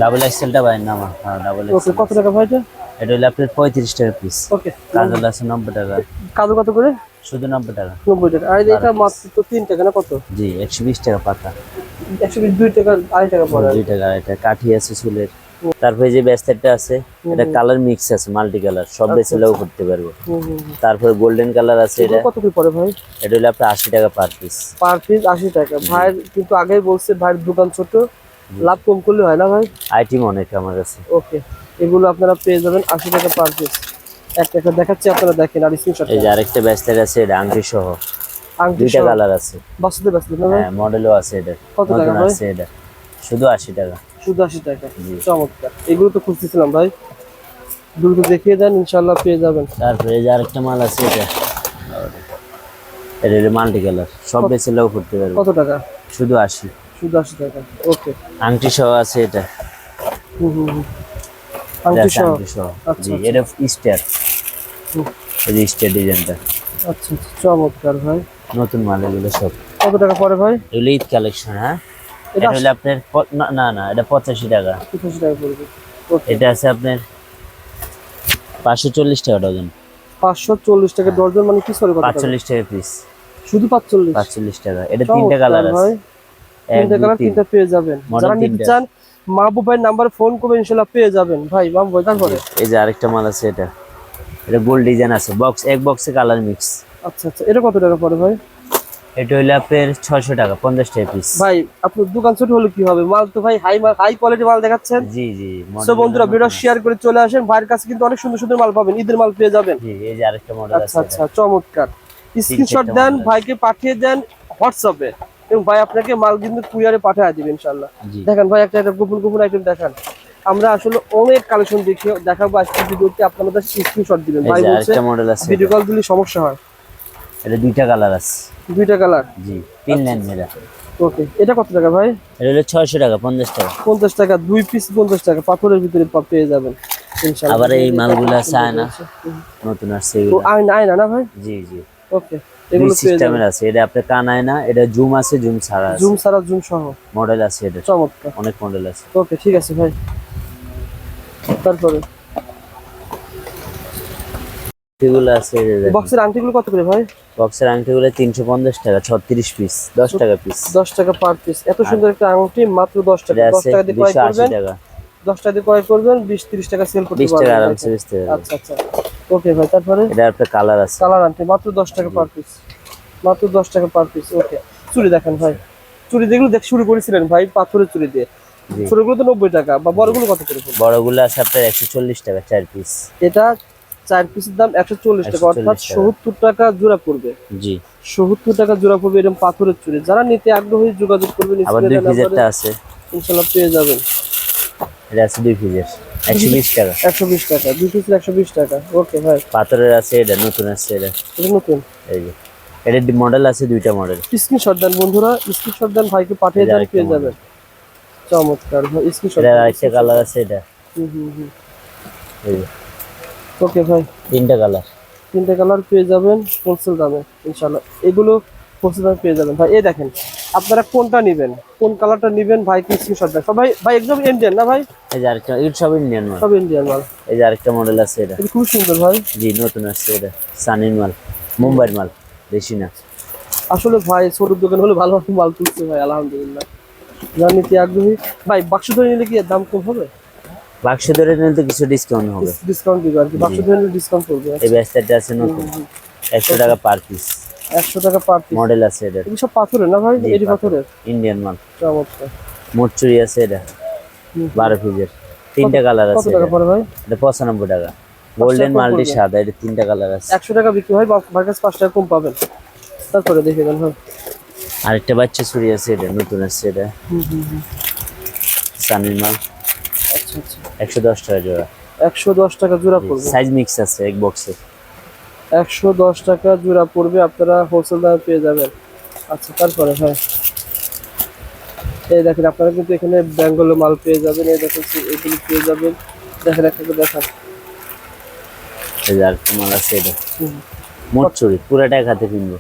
[SPEAKER 2] ডাবল এক্সেলটা বাইর না আমার? হ্যাঁ ডাবল
[SPEAKER 1] ওকে
[SPEAKER 2] এক্সেল
[SPEAKER 1] কত টাকা ভাই এটা?
[SPEAKER 2] এটা হলো আপনার পঁয়ত্রিশ টাকা পিস
[SPEAKER 1] ওকে
[SPEAKER 2] কাজল আছে নব্বই টাকা।
[SPEAKER 1] কাজু কত করে?
[SPEAKER 2] শুধু নব্বই টাকা।
[SPEAKER 1] নব্বই টাকা। আর এটা মাত্র তো তিন টাকা না কত?
[SPEAKER 2] জি একশো বিশ টাকা পাতা।
[SPEAKER 1] একশো বিশ দুই টাকা আড়াই টাকা পড়ে।
[SPEAKER 2] দুই টাকা এটা কাঠি আছে চুলের। তারপরে যে ব্যাস্তারটা আছে এটা কালার মিক্স আছে মাল্টি কালার। সব বেছে লোক করতে পারব। তারপরে গোল্ডেন কালার আছে এটা।
[SPEAKER 1] কত কি পড়ে ভাই?
[SPEAKER 2] এটা হলো আপনার আশি টাকা পার পিস
[SPEAKER 1] পার পিস আশি টাকা। ভাইয়ের কিন্তু আগেই বলছে ভাইয়ের দোকান ছোট। লাভ কম করলে হয় না ভাই?
[SPEAKER 2] আইটেম অনেক আমার কাছে।
[SPEAKER 1] ওকে এগুলো আপনারা পেয়ে যাবেন আশি টাকা পার পিস একটা টাকা দেখাচ্ছি আপনারা দেখেন আর স্ক্রিনশট
[SPEAKER 2] এই যে আরেকটা ব্যাস্তার আছে এটা আংটি সহ।
[SPEAKER 1] আংটি
[SPEAKER 2] দুইটা কালার আছে।
[SPEAKER 1] বাসুদে ব্যস্ত না
[SPEAKER 2] হ্যাঁ মডেলও আছে এটা।
[SPEAKER 1] কত টাকা ভাই?
[SPEAKER 2] আছে এটা। শুধু আশি টাকা।
[SPEAKER 1] শুধু আশি টাকা। চমৎকার। এগুলো তো খুঁজতেছিলাম ভাই। দ্রুত দেখিয়ে দেন ইনশাল্লাহ পেয়ে যাবেন।
[SPEAKER 2] তারপরে এই যে আরেকটা মাল আছে এটা। এটা মাল্টি কালার সব বেছে লোক করতে পারব।
[SPEAKER 1] কত টাকা?
[SPEAKER 2] শুধু আশি।
[SPEAKER 1] শুধু আশি টাকা। ওকে।
[SPEAKER 2] আংটি সহ আছে এটা।
[SPEAKER 1] হুম হুম।
[SPEAKER 2] জি এটা স্টার এই যে স্টার ডিজাইনটা
[SPEAKER 1] আচ্ছা আচ্ছা চমৎকার ভাই।
[SPEAKER 2] নতুন মাল এগুলো সব।
[SPEAKER 1] কত টাকা পরে ভাই?
[SPEAKER 2] এগুলো ঈদ কালেকশন হ্যাঁ?
[SPEAKER 1] এটা
[SPEAKER 2] হলো আপনার না না না এটা পঁচাশি টাকা।
[SPEAKER 1] পঁচাশি টাকা পড়বে
[SPEAKER 2] এটা আছে আপনার পাঁচশো চল্লিশ টাকা ডজন।
[SPEAKER 1] পাঁচশো চল্লিশ টাকা দর্জন মানে কি করে
[SPEAKER 2] পাঁচচল্লিশ টাকা পিস
[SPEAKER 1] শুধু পাঁচচল্লিশ?
[SPEAKER 2] পাঁচচল্লিশ টাকা। এটা তিনটা কালার আছে।
[SPEAKER 1] তিনটা কালার তিনটা পেয়ে যাবেন। যারা নিতে চান মাহবুব ভাইয়ের নাম্বার ফোন করবেন ইনশাল্লাহ পেয়ে যাবেন। ভাই মাহবুব ভাই তারপরে
[SPEAKER 2] এই যে আরেকটা মাল আছে এটা। এটা গোল্ড ডিজাইন আছে। বক্স এক বক্সে কালার মিক্স
[SPEAKER 1] আচ্ছা আচ্ছা। এটা কত টাকা পড়ে ভাই?
[SPEAKER 2] এটা হইলে আপনার ছয়শো টাকা পঞ্চাশ টাকা পিস
[SPEAKER 1] ভাই আপনার দোকান ছোট হলে কি হবে? মাল তো ভাই হাই মাল হাই কোয়ালিটি মাল দেখাচ্ছেন।
[SPEAKER 2] জি জি
[SPEAKER 1] তো বন্ধুরা ভিডিও শেয়ার করে চলে আসেন। ভাইয়ের কাছে কিন্তু অনেক সুন্দর সুন্দর মাল পাবেন। ঈদের মাল পেয়ে যাবেন।
[SPEAKER 2] জি এই যে আরেকটা মডেল
[SPEAKER 1] আচ্ছা
[SPEAKER 2] আছে
[SPEAKER 1] আচ্ছা। আচ্ছা চমৎকার। স্ক্রিনশট দেন ভাইকে পাঠিয়ে দেন হোয়াটসঅ্যাপে। এবং ভাই আপনাকে মাল কিন্তু কুরিয়ারে পাঠিয়ে দিবে ইনশাল্লাহ। দেখেন ভাই একটা গোপন গোপন আইটেম দেখান। আমরা আসলে অনেক কালেকশন দেখে দেখাবো আজকে ভিডিওতে আপনারা স্ক্রিনশট দিবেন। ভাই বলছে
[SPEAKER 2] মডেল আছে
[SPEAKER 1] ভিডিও কল দিলে সমস্যা হয়।
[SPEAKER 2] এটা দুইটা কালার আছে।
[SPEAKER 1] দুইটা কালার
[SPEAKER 2] জি তিন লাইন মেরা
[SPEAKER 1] ওকে এটা কত টাকা ভাই?
[SPEAKER 2] এটা হলো ছয়শো টাকা পঞ্চাশ টাকা।
[SPEAKER 1] পঞ্চাশ টাকা দুই পিস পঞ্চাশ টাকা। পাথরের ভিতরে পা- পেয়ে যাবেন ইনশাল্লাহ
[SPEAKER 2] আবার এই মালগুলো আছে আয়না। নতুন আসছে
[SPEAKER 1] তো আয়না আয়না না ভাই?
[SPEAKER 2] জি জি।
[SPEAKER 1] ওকে এগুলো
[SPEAKER 2] সিস্টেমের আছে এটা জুম আছে জুম ছাড়া আছে।
[SPEAKER 1] জুম সারা জুম সহ।
[SPEAKER 2] মডেল আছে এটা।
[SPEAKER 1] চমৎকার।
[SPEAKER 2] অনেক মডেল আছে।
[SPEAKER 1] ওকে ঠিক আছে ভাই। তারপরে?
[SPEAKER 2] আছে।
[SPEAKER 1] বক্সের আংটিগুলো কত করে ভাই?
[SPEAKER 2] বক্সের আংটিগুলো টাকা ছত্রিশ পিস দশ টাকা পিস।
[SPEAKER 1] দশ টাকা পার পিস। এত সুন্দর একটা আংটি মাত্র টাকা। দিয়ে ক্রয় করবেন।
[SPEAKER 2] টাকা।
[SPEAKER 1] দশ টাকা দিয়ে ক্রয় করবেন বিশ তিরিশ টাকা সেল করতে
[SPEAKER 2] বিশ টাকা আরামসে বেচতে
[SPEAKER 1] আচ্ছা আচ্ছা। ওকে ভাই তারপরে?
[SPEAKER 2] এটা আপনার কালার আছে।
[SPEAKER 1] কালার আংটি মাত্র দশ টাকা পার পিস মাত্র দশ টাকা পার পিস ওকে চুড়ি দেখেন ভাই। চুড়ি যেগুলো দেখ শুরু করেছিলেন ভাই পাথরের চুড়ি দিয়ে। ছোটগুলো তো নব্বই টাকা বা বড়গুলো কত করে?
[SPEAKER 2] বড়গুলো আছে আপনার একশো চল্লিশ টাকা চার পিস
[SPEAKER 1] এটা চার পিসের দাম একশো চল্লিশ টাকা অর্থাৎ
[SPEAKER 2] টাকা।
[SPEAKER 1] সত্তর টাকা জোড়া পড়বে।
[SPEAKER 2] জি।
[SPEAKER 1] সত্তর টাকা জোড়া পড়বে এরকম পাথরের চুড়ি। যারা নিতে আগ্রহী যোগাযোগ করবেন
[SPEAKER 2] আবার দুই পিসেরটা আছে।
[SPEAKER 1] ইনশাল্লাহ পেয়ে যাবেন।
[SPEAKER 2] এটা আছে দুই পিসের একশো বিশ টাকা।
[SPEAKER 1] একশো বিশ টাকা দুই একশো বিশ টাকা। ওকে ভাই।
[SPEAKER 2] পাথরের আছে এটা নতুন আছে এটা।
[SPEAKER 1] নতুন?
[SPEAKER 2] এই যে। এটা মডেল আছে দুইটা মডেল
[SPEAKER 1] স্ক্রিনশট দেন বন্ধুরা। স্ক্রিনশট দেন ভাইকে পাঠিয়ে দেন পেয়ে যাবেন। চমৎকার ভাই স্ক্রিনশট
[SPEAKER 2] এটা আরেকটা কালার আছে এটা।
[SPEAKER 1] হুম হুম হুম।
[SPEAKER 2] এই যে,
[SPEAKER 1] ওকে ভাই।
[SPEAKER 2] তিনটা কালার
[SPEAKER 1] তিনটে কালার পেয়ে যাবেন হোলসেল দামে ইনশাল্লাহ এগুলো হোলসেল দামে পেয়ে যাবেন। ভাই এই দেখেন আপনারা কোনটা নেবেন? কোন কালারটা নেবেন? ভাই কি স্ক্রিনশট দেন? সবাই ভাই একদম ইন্ডিয়ান না ভাই?
[SPEAKER 2] এই যে আরেকটা এগুলো সব ইন্ডিয়ান মাল।
[SPEAKER 1] সব ইন্ডিয়ান মাল।
[SPEAKER 2] এই যে আরেকটা মডেল আছে এটা।
[SPEAKER 1] খুব সুন্দর ভাই।
[SPEAKER 2] জি নতুন আছে এটা। সানির মাল মুম্বাইয়ের মাল বেশি না।
[SPEAKER 1] আসলে ভাই ছোট দোকান হলে ভালো ভালো মাল তুলছে ভাই আলহামদুলিল্লাহ। যার নিতে আগ্রহী। ভাই বাক্স ধরে নিলে কি দাম কম হবে?
[SPEAKER 2] বাক্স ধরে নিলে তো কিছু ডিসকাউন্ট হবে।
[SPEAKER 1] ডিসকাউন্ট দিবে আর কি। বাক্স ধরে নিলে ডিসকাউন্ট করবে।
[SPEAKER 2] এই ব্যাসটা আছে নতুন। একশো টাকা পার পিস
[SPEAKER 1] একশো টাকা পার
[SPEAKER 2] মডেল আছে এটা।
[SPEAKER 1] এগুলো সব পাথরের না ভাই? এটি পাথরের?
[SPEAKER 2] ইন্ডিয়ান মাল
[SPEAKER 1] চমৎকার।
[SPEAKER 2] মোটচুরি আছে এটা। বারো পিসের তিনটা কালার
[SPEAKER 1] কত
[SPEAKER 2] আছে
[SPEAKER 1] টাকা পড়ে ভাই?
[SPEAKER 2] এটা পঁচানব্বই টাকা। গোল্ডেন মাল্টি সাদা এটা তিনটা কালার আছে।
[SPEAKER 1] একশো টাকা বিক্রি হয় আমার কাছে পাঁচ টাকা কম পাবেন। তারপরে দেখে দেন ভাই
[SPEAKER 2] আরেকটা বাচ্চা ছুরি আছে এটা নতুন আসছে এটা। সানির মাল।
[SPEAKER 1] আচ্ছা আচ্ছা।
[SPEAKER 2] একশো দশ টাকা জোড়া।
[SPEAKER 1] একশো দশ টাকা জোড়া পড়বে।
[SPEAKER 2] সাইজ মিক্স আছে এক বক্সে
[SPEAKER 1] একশো দশ টাকা জোড়া পড়বে আপনারা হোলসেল দামে পেয়ে যাবেন। আচ্ছা তারপরে হ্যাঁ। এই দেখেন আপনারা কিন্তু এখানে বেঙ্গলের মাল পেয়ে যাবেন এই দেখেন এগুলি পেয়ে যাবেন। দেখেন একটা দেখান।
[SPEAKER 2] এই যে আরেকটা মাল আছে এটা। মোটচুরি কিনবো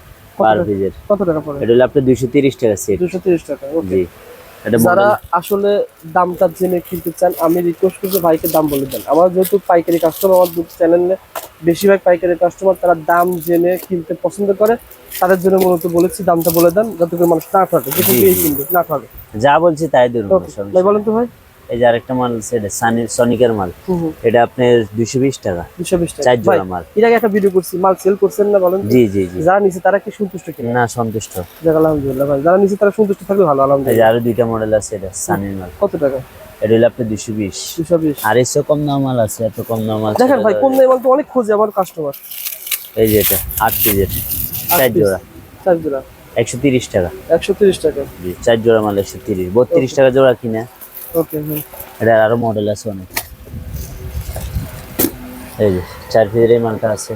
[SPEAKER 1] কত টাকা? পড়ে?
[SPEAKER 2] এটা হলো আপনার দুইশো তিরিশ টাকা সেট
[SPEAKER 1] দুশো তিরিশ টাকা
[SPEAKER 2] জি।
[SPEAKER 1] যারা আসলে দামটা জেনে কিনতে চান আমি রিকোয়েস্ট করছি ভাইকে দাম বলে দেন। আমার যেহেতু পাইকারি কাস্টমার আমার চ্যানেলে বেশিরভাগ পাইকারি কাস্টমার তারা দাম জেনে কিনতে পছন্দ করে। তাদের জন্য মূলত বলেছি দামটা বলে দেন যাতে করে মানুষ না ঠকে। না ঠকে।
[SPEAKER 2] যা বলছি তাই
[SPEAKER 1] ওকে বলেন তো ভাই।
[SPEAKER 2] এই যে আরেকটা মাল আছে সনিকের মাল। এটা আপনার দুইশো বিশ টাকা।
[SPEAKER 1] দুশো বিশ টাকা।
[SPEAKER 2] চার জোড়া মাল।
[SPEAKER 1] এর আগে একটা ভিডিও করছি মাল সেল করছেন না বলেন
[SPEAKER 2] জি জি জি।
[SPEAKER 1] যারা নিচে তারা কি সন্তুষ্ট কিনা?
[SPEAKER 2] না সন্তুষ্ট।
[SPEAKER 1] আলহামদুলিল্লাহ ভাই যারা নিচে তারা সন্তুষ্ট থাকলে ভালো
[SPEAKER 2] এই যে
[SPEAKER 1] আলহামদুলিল্লাহ
[SPEAKER 2] আরও দুইটা মডেল আছে এটা সানির মাল।
[SPEAKER 1] কত টাকা?
[SPEAKER 2] এটা হলো আপনার বিশ।
[SPEAKER 1] দুশো বিশ।
[SPEAKER 2] আর এসে কম দাম আছে এত কম
[SPEAKER 1] দেখেন ভাই মাল তো অনেক খোঁজে আমার কাস্টমার
[SPEAKER 2] এই যে এটা আট পিসের চার জোড়া।
[SPEAKER 1] চার জোড়া।
[SPEAKER 2] একশো তিরিশ টাকা।
[SPEAKER 1] একশো তিরিশ টাকা।
[SPEAKER 2] জি চার জোড়া মাল একশো তিরিশ। বত্রিশ টাকা জোড়া কিনে।
[SPEAKER 1] ওকে
[SPEAKER 2] আরও মডেল আছে অনেক। এই যে চার পিসের এই মালটা আছে।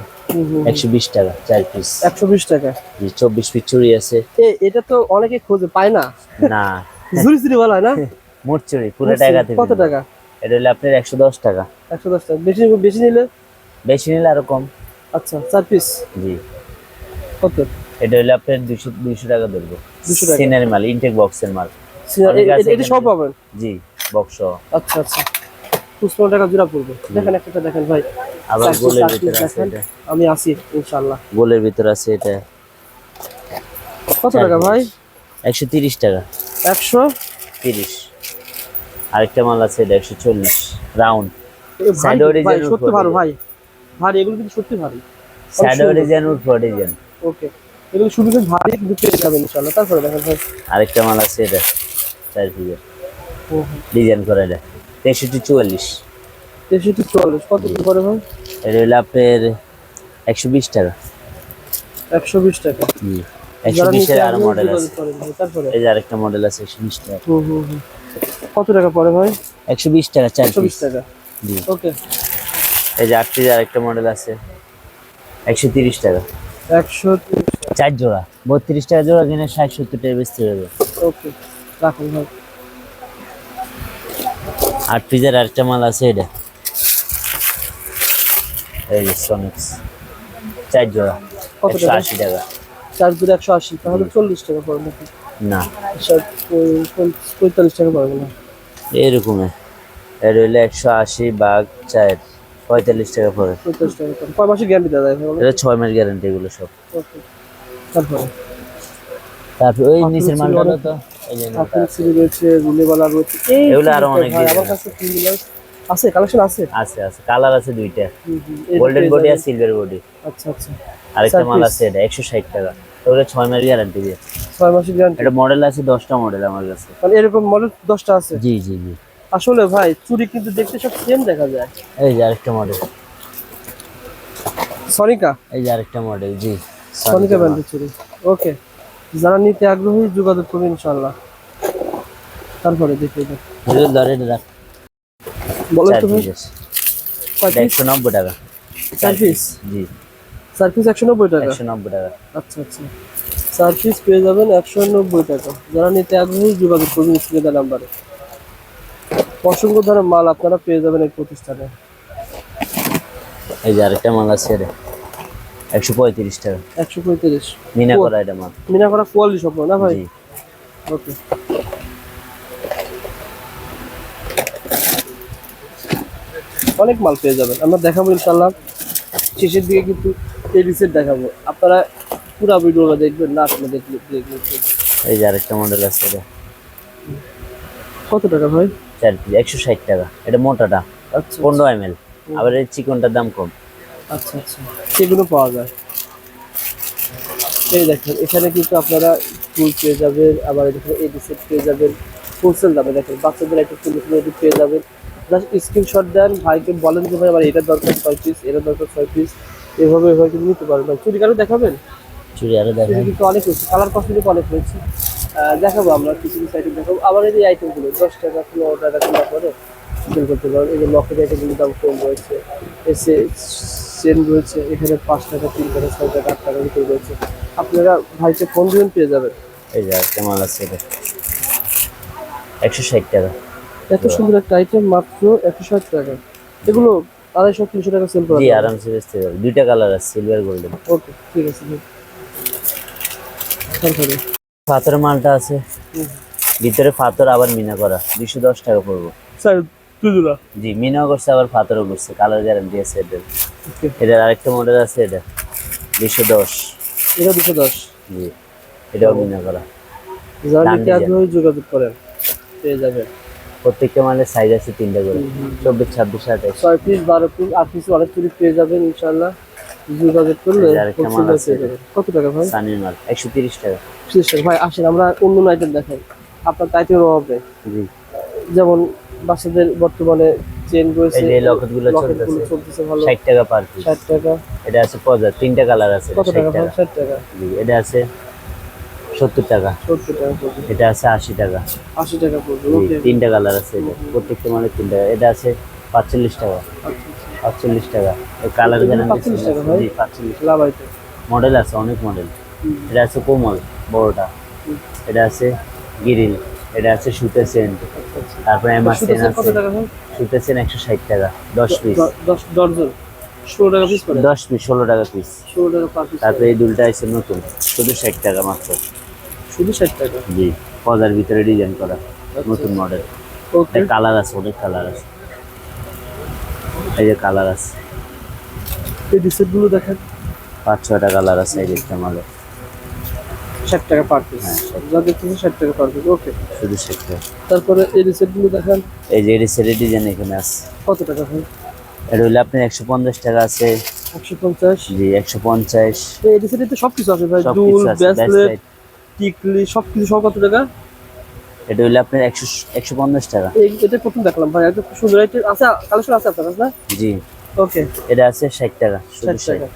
[SPEAKER 2] একশো বিশ টাকা চার পিস
[SPEAKER 1] একশো বিশ টাকা?
[SPEAKER 2] চব্বিশ পিস চুড়ি আছে।
[SPEAKER 1] এটা তো অনেকে খোঁজে পায় না?
[SPEAKER 2] না।
[SPEAKER 1] ঝুরি ঝুরি বলা হয় না?
[SPEAKER 2] মোট চুড়ি পুরো টাকা থেকে
[SPEAKER 1] কত টাকা?
[SPEAKER 2] এটা হলো আপনার একশো দশ টাকা।
[SPEAKER 1] একশো দশ টাকা। বেশি বেশি নিলে?
[SPEAKER 2] বেশি নিলে আরও কম।
[SPEAKER 1] আচ্ছা চার পিস
[SPEAKER 2] জি।
[SPEAKER 1] কত?
[SPEAKER 2] এটা হলো আপনার দুইশো দুইশো টাকা ধরবো। সিনারি মাল ইনটেক বক্সের মাল।
[SPEAKER 1] এটা সব পাবেন?
[SPEAKER 2] জি। বক্স
[SPEAKER 1] আচ্ছা আচ্ছা। টাকা জোড়া পড়বে দেখেন একটা দেখেন ভাই।
[SPEAKER 2] আবার গোলের ভিতরে আছে এটা।
[SPEAKER 1] আমি আসি ইনশাল্লাহ
[SPEAKER 2] গোলের ভিতরে আছে এটা।
[SPEAKER 1] কত টাকা ভাই?
[SPEAKER 2] একশো তিরিশ টাকা।
[SPEAKER 1] একশো?
[SPEAKER 2] তিরিশ। আরেকটা মাল আছে এটা একশো চল্লিশ। রাউন্ড।
[SPEAKER 1] ভাই
[SPEAKER 2] উঠবো
[SPEAKER 1] সত্যি ভালো। ভাই। ভারী এগুলো কিন্তু সত্যি ভারী। সুন্দর।
[SPEAKER 2] ডিজাইন উঠবো
[SPEAKER 1] ওকে। এগুলো শুধু ভারী কিন্তু পেয়ে যাবেন ইনশাল্লাহ তারপরে দেখেন ভাই।
[SPEAKER 2] আরেকটা মাল আছে এটা
[SPEAKER 1] হুম।
[SPEAKER 2] ডিজাইন করা এটা। তেষট্টি চুয়াল্লিশ।
[SPEAKER 1] তেষট্টি চুয়াল্লিশ। কত কি করে ভাই?
[SPEAKER 2] এটা হলো আপনার একশো বিশ টাকা।
[SPEAKER 1] একশো বিশ টাকা।
[SPEAKER 2] একশো বিশের
[SPEAKER 1] আরও
[SPEAKER 2] মডেল আছে। এই যে আরেকটা মডেল আছে একশো বিশ টাকা।
[SPEAKER 1] কত টাকা পড়ে ভাই?
[SPEAKER 2] একশো বিশ টাকা চার
[SPEAKER 1] একশো বিশ টাকা।
[SPEAKER 2] জি।
[SPEAKER 1] ওকে।
[SPEAKER 2] এই যে আরেকটা মডেল আছে একশো তিরিশ টাকা।
[SPEAKER 1] একশো
[SPEAKER 2] চার জোড়া। বত্রিশ টাকা জোড়া কিনে ষাট সত্তর টাকা বেচতে হবে
[SPEAKER 1] ওকে রাখুন ভাই।
[SPEAKER 2] আট পিসের আরেকটা মাল আছে এটা। এই যে সনিক্স চার জোড়া। একশো আশি টাকা।
[SPEAKER 1] চার দূরে একশো আশি তাহলে চল্লিশ টাকা পড়বে নাকি?
[SPEAKER 2] না।
[SPEAKER 1] পঁয়- পঁয়তাল্লিশ টাকা পড়বে না
[SPEAKER 2] এরকমের এটা হইলে একশো আশি বাঘ চার পঁয়তাল্লিশ টাকা পড়ে।
[SPEAKER 1] পঁয়তাল্লিশ টাকা পড়বে কয় মাসে গ্যারান্টি বলো?
[SPEAKER 2] এটা ছয় মাস গ্যারান্টি এগুলো সব।
[SPEAKER 1] তারপরে?
[SPEAKER 2] ওই নিচের মালটা তো এই যে
[SPEAKER 1] রয়েছে রুলেওয়ালা রয়েছে এই
[SPEAKER 2] এগুলো
[SPEAKER 1] আরও
[SPEAKER 2] অনেক
[SPEAKER 1] আমার কাছে আছে কালেকশন আছে?
[SPEAKER 2] আছে আছে কালার আছে দুইটা।
[SPEAKER 1] হুম, হুম, এই
[SPEAKER 2] গোল্ডেন বডি আর সিলভার বডি
[SPEAKER 1] আচ্ছা আচ্ছা।
[SPEAKER 2] আরেকটা মাল আছে এটা একশো ষাট টাকা। ওগুলো ছয় মাস গ্যারান্টি দিয়ে।
[SPEAKER 1] ছয় মাসের গ্যারান্টি
[SPEAKER 2] এটা মডেল আছে দশটা মডেল আমার কাছে।
[SPEAKER 1] মানে এরকম মডেল দশটা আছে?
[SPEAKER 2] জি জি জি।
[SPEAKER 1] আসলে ভাই চুরি কিন্তু দেখতে সব সেম দেখা যায়।
[SPEAKER 2] এই যে আরেকটা মডেল
[SPEAKER 1] সনিকা
[SPEAKER 2] এই যে আরেকটা মডেল জি।
[SPEAKER 1] সনিকা ব্র্যান্ডের চুরি। ওকে যারা নিতে আগ্রহী যোগাযোগ করবেন ইনশাল্লাহ তারপরে দেখে বলো তো
[SPEAKER 2] একশো নব্বই টাকা।
[SPEAKER 1] চার পিস
[SPEAKER 2] জি।
[SPEAKER 1] চার পিস একশো নব্বই টাকা?
[SPEAKER 2] একশো নব্বই টাকা।
[SPEAKER 1] আচ্ছা আচ্ছা। চার পিস পেয়ে যাবেন একশো নব্বই টাকা। যারা নিতে আগ্রহী যোগাযোগ করবেন স্ক্রিনে নাম্বারে। অসংখ্য ধরনের মাল আপনারা পেয়ে যাবেন এই প্রতিষ্ঠানে।
[SPEAKER 2] এই যে আরেকটা মাল আছে একশো পঁয়ত্রিশ টাকা।
[SPEAKER 1] একশো পঁয়ত্রিশ।
[SPEAKER 2] মিনা করা এটা মাল।
[SPEAKER 1] মিনা করা কোয়ালিটি সব না ভাই? ওকে। অনেক মাল পেয়ে যাবেন। আমরা দেখাবো ইনশাল্লাহ শেষের দিকে কিন্তু এই রিসেট দেখাবো। আপনারা পুরো ভিডিওটা দেখবেন না দেখলে দেখলে
[SPEAKER 2] এই যে আরেকটা মডেল আছে এটা।
[SPEAKER 1] কত টাকা ভাই?
[SPEAKER 2] চার পিস একশো ষাট টাকা। এটা মোটাটা
[SPEAKER 1] আচ্ছা
[SPEAKER 2] পনেরো এম এল আবার এই চিকনটার দাম কম।
[SPEAKER 1] আচ্ছা আচ্ছা। সেগুলো পাওয়া যায়। এই দেখেন এখানে কিন্তু আপনারা ফুল পেয়ে যাবেন আবার এখানে এডি সেট পেয়ে যাবেন। হোলসেল দামে দেখেন বাচ্চাদের একটা ফুল এডি পেয়ে যাবেন। জাস্ট স্ক্রিনশট দেন ভাইকে বলেন যে ভাই আমার এটা দরকার ছয় পিস এটা দরকার ছয় পিস এভাবে এভাবে কিন্তু নিতে পারবেন। চুরি কারও দেখাবেন? চুরি
[SPEAKER 2] দেখেন।
[SPEAKER 1] কিন্তু অনেক রয়েছে কালার কসমেটিক অনেক রয়েছে দেখাবো আমরা কিছু কিছু আইটেম দেখাবো। আবার এই যে আইটেমগুলো দশ টাকা পনেরো টাকা কিনা করে সেল করতে পারবেন। এই যে লকেট আইটেমগুলোর দাম কম রয়েছে। এসে চেন রয়েছে এখানে পাঁচ টাকা তিন টাকা ছয় টাকা আট টাকা ভিতরে রয়েছে। আপনারা ভাইকে ফোন দিবেন পেয়ে যাবেন।
[SPEAKER 2] এই যে আরেকটা মাল আছে এটা। একশো ষাট টাকা।
[SPEAKER 1] এত সুন্দর একটা আইটেম মাত্র একশো ষাট টাকা। এগুলো আড়াইশো তিনশো টাকা সেল করা
[SPEAKER 2] জি আরামসে বেচতে পারবে। দুইটা কালার আছে সিলভার গোল্ডেন
[SPEAKER 1] ওকে ঠিক আছে
[SPEAKER 2] পাথরের মালটা আছে। ভিতরে পাথর আবার মিনা করা। দুইশো দশ টাকা পড়ব।
[SPEAKER 1] স্যার দুজোড়া
[SPEAKER 2] জি মিনাও করছে আবার করছে কালার গ্যারান্টি আছে
[SPEAKER 1] ওকে।
[SPEAKER 2] এটার আরেকটা মডেল আছে এটা দুইশো দশ।
[SPEAKER 1] এটা দুশো দশ?
[SPEAKER 2] জি এটাও মিনা করা।
[SPEAKER 1] যারা নিতে আগ্রহী যোগাযোগ করেন পেয়ে যাবেন।
[SPEAKER 2] প্রত্যেকটা মালের সাইজ আছে তিনটা করে চব্বিশ ছাব্বিশ আঠাশ।
[SPEAKER 1] ছয় পিস বারো পিস আট পিস অনেক পেয়ে যাবেন ইনশাল্লাহ যোগাযোগ করলে। কত টাকা ভাই?
[SPEAKER 2] সানির মাল একশো তিরিশ টাকা।
[SPEAKER 1] ভাই আসেন আমরা অন্য আইটেম দেখাই আপনার অভাব নেই যেমন বাচ্চাদের বর্তমানে চেন রয়েছে
[SPEAKER 2] এই
[SPEAKER 1] লকেটগুলো
[SPEAKER 2] চলতেছে
[SPEAKER 1] ভালো।
[SPEAKER 2] ষাট টাকা পার পিস
[SPEAKER 1] ষাট টাকা।
[SPEAKER 2] এটা আছে পঞ্চাশ তিনটা কালার আছে
[SPEAKER 1] কত টাকা? ভাই
[SPEAKER 2] টাকা। জি এটা আছে সত্তর টাকা।
[SPEAKER 1] সত্তর টাকা
[SPEAKER 2] এটা আছে আশি টাকা।
[SPEAKER 1] আশি টাকা পড়বে ওকে
[SPEAKER 2] তিনটা কালার আছে এটা। প্রত্যেকটা মানে তিনটা এটা আছে পাঁচচল্লিশ টাকা। পাঁচচল্লিশ। টাকা। এই কালার
[SPEAKER 1] এগুলো 45 টাকা ভাই?
[SPEAKER 2] জি পাঁচচল্লিশ।
[SPEAKER 1] লাভ আইটেম
[SPEAKER 2] মডেল আছে অনেক মডেল এটা আছে কোমল বড়টা। এটা আছে গিরিল। এটা আছে সুতে সেন্ট তারপরে
[SPEAKER 1] শুধু
[SPEAKER 2] সেন আছে।
[SPEAKER 1] টাকা
[SPEAKER 2] সুতে সেন একশো ষাট টাকা দশ পিস
[SPEAKER 1] দশ ডর্জন ষোলো টাকা পিস
[SPEAKER 2] দশ পিস ষোলো টাকা পিস
[SPEAKER 1] ষোলো টাকা পার পিস
[SPEAKER 2] তারপরে এই দুলটা আছে নতুন শুধু ষাট টাকা মাত্র।
[SPEAKER 1] শুধু ষাট টাকা?
[SPEAKER 2] জি পদার ভিতরে ডিজাইন করা নতুন মডেল কালার আছে অনেক কালার আছে। এই যে কালার আছে।
[SPEAKER 1] এই ডিসেটগুলো দেখেন।
[SPEAKER 2] পাঁচ ছয়টা কালার আছে এই দেখতে মালে
[SPEAKER 1] ষাট টাকা পার পিস
[SPEAKER 2] হ্যাঁ, 60
[SPEAKER 1] যা দেখতেছি ষাট টাকা পার পিস ওকে
[SPEAKER 2] শুধু ষাট টাকা।
[SPEAKER 1] তারপরে এই ডিসেটগুলো দেখেন।
[SPEAKER 2] এই যে এডিসের ডিজাইন এখানে আছে।
[SPEAKER 1] কত টাকা ভাই?
[SPEAKER 2] এটা হইলে আপনার একশো পঞ্চাশ টাকা আছে।
[SPEAKER 1] একশো পঞ্চাশ?
[SPEAKER 2] জি একশো পঞ্চাশ।
[SPEAKER 1] এই ডিসেটে তো সবকিছু আছে ভাই। দুল
[SPEAKER 2] ব্যাসলাইট
[SPEAKER 1] টিকলি সবকিছু সব কত টাকা?
[SPEAKER 2] এটা হইলে আপনার একশো একশো পঞ্চাশ টাকা।
[SPEAKER 1] এটা প্রথম দেখলাম ভাই। একদম সুন্দর। আছে কালেকশন আছে আপনার কাছে না?
[SPEAKER 2] জি।
[SPEAKER 1] ওকে
[SPEAKER 2] এটা আছে ষাট টাকা
[SPEAKER 1] ষাট টাকা।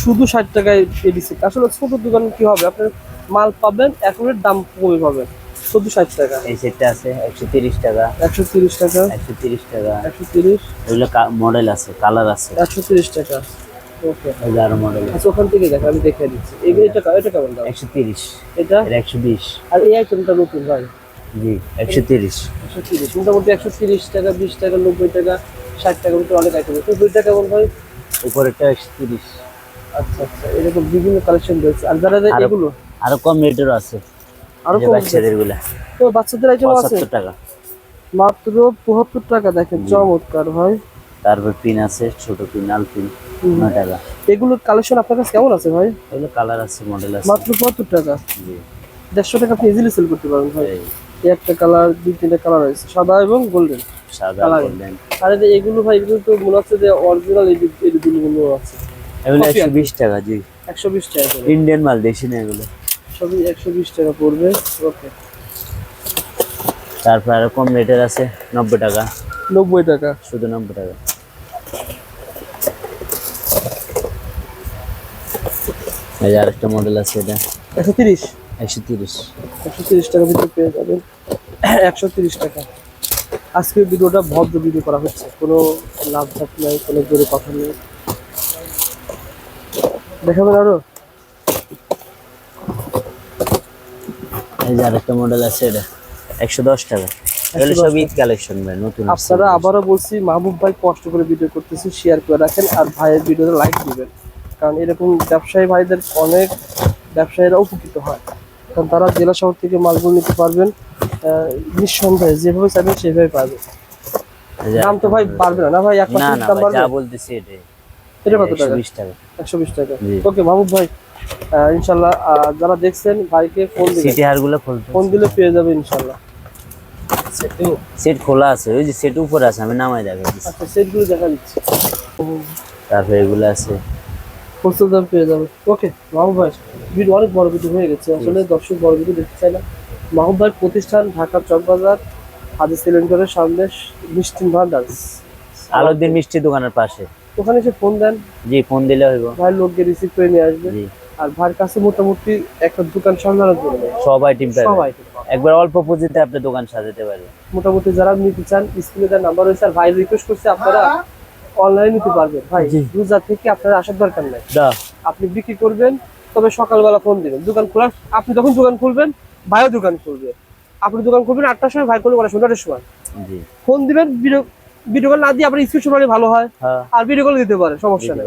[SPEAKER 1] শুধু ষাট টাকায় এই ডিসেট আসলে ছোট দোকান কি হবে? আপনার মাল পাবেন একেবারে দাম কমে পাবেন শুধু ষাট টাকা।
[SPEAKER 2] এই সেটটা আছে একশো তিরিশ টাকা।
[SPEAKER 1] একশো তিরিশ টাকা।
[SPEAKER 2] একশো তিরিশ টাকা।
[SPEAKER 1] একশো তিরিশ।
[SPEAKER 2] মডেল আছে কালার আছে।
[SPEAKER 1] একশো তিরিশ টাকা। ওকে
[SPEAKER 2] আরও মডেল
[SPEAKER 1] আচ্ছা ওখান থেকে দেখো আমি দেখে দিচ্ছি। এটা এটা কেমন দাম?
[SPEAKER 2] একশো তিরিশ।
[SPEAKER 1] এটা?
[SPEAKER 2] একশো বিশ।
[SPEAKER 1] আর এই আইটেমটা নতুন ভাই।
[SPEAKER 2] জি একশো তিরিশ।
[SPEAKER 1] একশো তিরিশ। মোটামুটি একশো তিরিশ টাকা বিশ টাকা নব্বই টাকা ষাট টাকা অনেক আইটেম আছে। দুইটা কেমন ভাই?
[SPEAKER 2] উপরেরটা একশো তিরিশ।
[SPEAKER 1] আচ্ছা আচ্ছা এরকম বিভিন্ন কালেকশন রয়েছে। আর যারা এগুলো?
[SPEAKER 2] আরও কম রেটেরও আছে। আরও
[SPEAKER 1] কম
[SPEAKER 2] বাচ্চাদেরগুলা
[SPEAKER 1] তো বাচ্চাদের আইটেম আছে?
[SPEAKER 2] পঁচাত্তর টাকা।
[SPEAKER 1] মাত্র পঁচাত্তর টাকা দেখেন চমৎকার ভাই।
[SPEAKER 2] তারপর পিন আছে ছোট পিন আল পিন টাকা।
[SPEAKER 1] এগুলো কালেকশন আপনার কাছে কেমন আছে ভাই?
[SPEAKER 2] এগুলো কালার আছে মডেল আছে।
[SPEAKER 1] মাত্র পঁচাত্তর টাকা।
[SPEAKER 2] জি।
[SPEAKER 1] দেড়শো টাকা আপনি ইজিলি সেল করতে পারেন ভাই।
[SPEAKER 2] এই।
[SPEAKER 1] এই একটা কালার দুই তিনটা কালার আছে সাদা এবং গোল্ডেন
[SPEAKER 2] সাদা। গোল্ডেন
[SPEAKER 1] আর এই এগুলো ভাই এগুলো তো মনে হচ্ছে যে অরিজিনাল এডিগুলো আছে।
[SPEAKER 2] এগুলো একশো বিশ টাকা জি।
[SPEAKER 1] একশো বিশ টাকা
[SPEAKER 2] ইন্ডিয়ান মাল দেশি না এগুলো।
[SPEAKER 1] সবই একশো বিশ টাকা পড়বে ওকে।
[SPEAKER 2] তারপর আরও কম রেটের আছে নব্বই টাকা।
[SPEAKER 1] নব্বই টাকা।
[SPEAKER 2] শুধু নব্বই টাকা। এই যে আরেকটা মডেল আছে এটা।
[SPEAKER 1] একশো তিরিশ।
[SPEAKER 2] একশো তিরিশ।
[SPEAKER 1] একশো তিরিশ টাকা ভিতরে পেয়ে যাবেন একশো তিরিশ টাকা। আজকের ভিডিওটা ভদ্র ভিডিও করা হচ্ছে। কোনো লাভ ধাপ নাই কোনো জোরে কথা নেই দেখাবেন আরও
[SPEAKER 2] এই যে আরেকটা মডেল আছে এটা। একশো দশ টাকা। এগুলো সব ঈদ কালেকশন ভাই নতুন
[SPEAKER 1] আপনারা আবারও বলছি মাহবুব ভাই কষ্ট করে ভিডিও করতেছি শেয়ার করে রাখেন আর ভাইয়ের ভিডিওতে লাইক দিবেন। কারণ এরকম ব্যবসায়ী ভাইদের অনেক ব্যবসায়ীরা উপকৃত হয়। কারণ তারা জেলা শহর থেকে মালগুলো নিতে পারবেন নিঃসন্দেহে যেভাবে চাইবেন সেভাবে পাবেন দাম তো ভাই বাড়বে না। ভাই এক মাসের দাম বাড়বে?
[SPEAKER 2] বলতেছি
[SPEAKER 1] এটা কত টাকা?
[SPEAKER 2] 120 টাকা।
[SPEAKER 1] একশো বিশ টাকা। ওকে মাহবুব ভাই ইনশাল্লাহ যারা দেখছেন ভাইকে ফোন দিবেন।
[SPEAKER 2] সিটি হারগুলো খুলতে
[SPEAKER 1] ফোন দিলে পেয়ে যাবে ইনশাল্লাহ।
[SPEAKER 2] সেট খোলা আছে ওই যে সেট উপরে আছে আমি নামাই দেখা দিচ্ছি।
[SPEAKER 1] আচ্ছা সেটগুলো দেখা দিচ্ছি।
[SPEAKER 2] তারপরে এগুলো আছে।
[SPEAKER 1] হোলসেল দাম পেয়ে যাবে। ওকে মাহবুব ভাই ভিডিও অনেক বড় ভিডিও হয়ে গেছে। আসলে দর্শক বড় ভিডিও দেখতে চায় না। মাহবুব ভাই প্রতিষ্ঠান ঢাকার চকবাজার হাজি সিলিন্ডারের সামনে মিষ্টি ভান্ডার।
[SPEAKER 2] আলোদ্দিন মিষ্টি দোকানের পাশে।
[SPEAKER 1] ওখানে এসে ফোন দেন।
[SPEAKER 2] জি ফোন দিলে হইব।
[SPEAKER 1] ভাই লোককে রিসিভ করে নিয়ে আসবে।
[SPEAKER 2] জি।
[SPEAKER 1] আর ভাইয়ের কাছে মোটামুটি একটা দোকান সামলানোর জন্য।
[SPEAKER 2] সব আইটেম পাবেন
[SPEAKER 1] সবাই
[SPEAKER 2] একবার অল্প পুঁজিতে আপনি দোকান সাজাতে পারবেন।
[SPEAKER 1] মোটামুটি যারা নিতে চান স্ক্রিনে তার নাম্বার রয়েছে। আর ভাই রিকোয়েস্ট করছে আপনারা অনলাইনে নিতে পারবেন। ভাই। রোজা থেকে আপনার আসার দরকার নাই।
[SPEAKER 2] দা।
[SPEAKER 1] আপনি বিক্রি করবেন তবে সকালবেলা ফোন দিবেন। দোকান খোলা আপনি যখন দোকান খুলবেন ভাইও দোকান খুলবে। আপনি দোকান খুলবেন আটটার সময় ভাই করলে ওরা সন্ধ্যাটার সময়।
[SPEAKER 2] জি।
[SPEAKER 1] ফোন দিবেন ভিডিও কল না দিয়ে আপনি স্ক্রিন শট ভালো হয়।
[SPEAKER 2] হ্যাঁ।
[SPEAKER 1] আর ভিডিও কল দিতে পারেন সমস্যা নেই।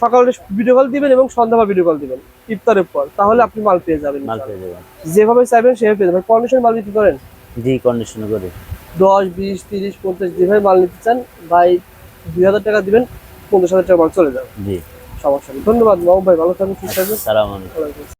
[SPEAKER 1] সকালে ভিডিও কল দিবেন এবং সন্ধ্যাবার ভিডিও কল দিবেন। ইফতারের পর। তাহলে আপনি মাল পেয়ে যাবেন
[SPEAKER 2] মাল পেয়ে যাবেন।
[SPEAKER 1] যেভাবে চাইবেন সেভাবে পেয়ে যাবেন। কন্ডিশন মাল বিক্রি করেন
[SPEAKER 2] জি কন্ডিশন করে।
[SPEAKER 1] দশ বিশ তিরিশ পঞ্চাশ যেভাবে মাল নিতে চান ভাই দুই হাজার টাকা দিবেন পঞ্চাশ হাজার টাকা মাল চলে যাবে।
[SPEAKER 2] জি।
[SPEAKER 1] সমস্যা নেই। ধন্যবাদ মাহবুব ভাই ভালো থাকবেন সুস্থ থাকবেন।